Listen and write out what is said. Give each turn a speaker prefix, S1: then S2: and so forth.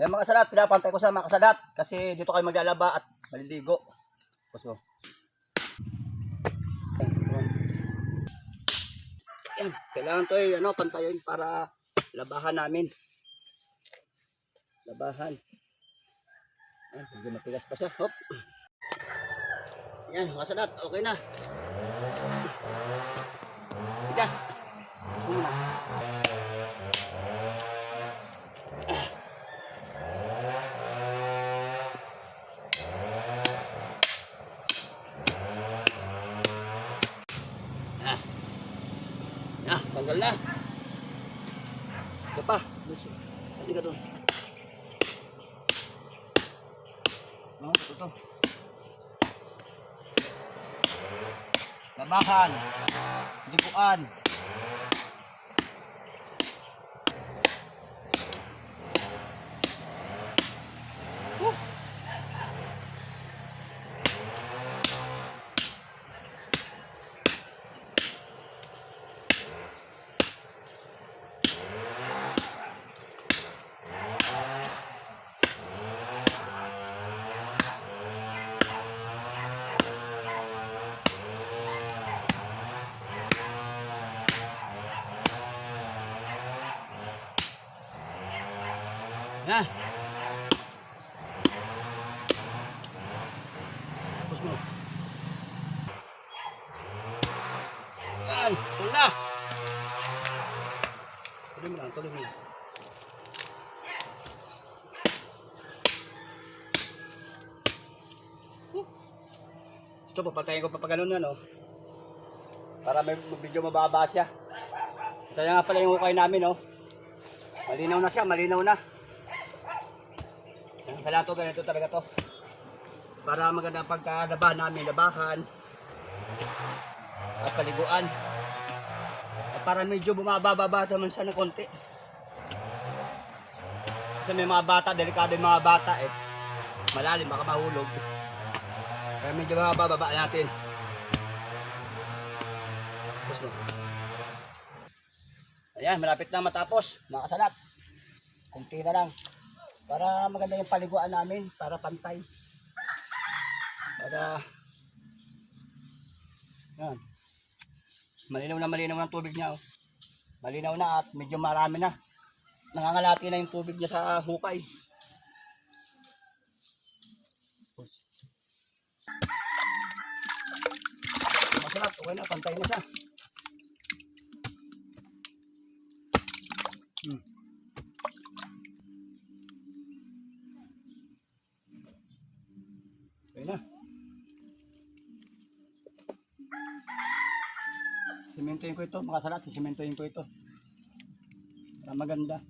S1: Yan mga kasalat, pinapantay ko sa mga kasalat kasi dito kayo maglalaba at maliligo. Puso. Yan, kailangan to ay ano, pantayin para labahan namin. Labahan. Yan, medyo matigas pa siya. Hop. Yan, mga kasalat, okay na. Tigas. Puso Tanggal na. Ito pa. Pati ka doon. No, ito to. Labahan. Liguan. Yan. Tapos mo. Yan. Tuloy na. Tuloy mo lang. Tuloy mo lang. Ito, papatayin ko pa pa ganun yan, oh. Para may medyo mababa siya. Kaya nga pala yung ukay namin, oh. Malinaw na siya, malinaw na. Kailangan to, ganito talaga to. Para maganda ang pagkalabahan namin, labahan. At paliguan. At para medyo bumababa naman siya ng konti. Kasi may mga bata, delikado yung mga bata eh. Malalim, baka mahulog. Kaya medyo mabababa natin. Tapos mo. Ayan, malapit na matapos. Mga kasalat. Kunti na lang. Para maganda yung paliguan namin. Para pantay. Para... Yan. Malinaw na malinaw ng tubig niya. Oh. Malinaw na at medyo marami na. Nangangalati na yung tubig niya sa hukay. Masarap. Okay na. Pantay na siya. Simentoyin ko ito, mga salat, simentoyin ko ito. Para maganda.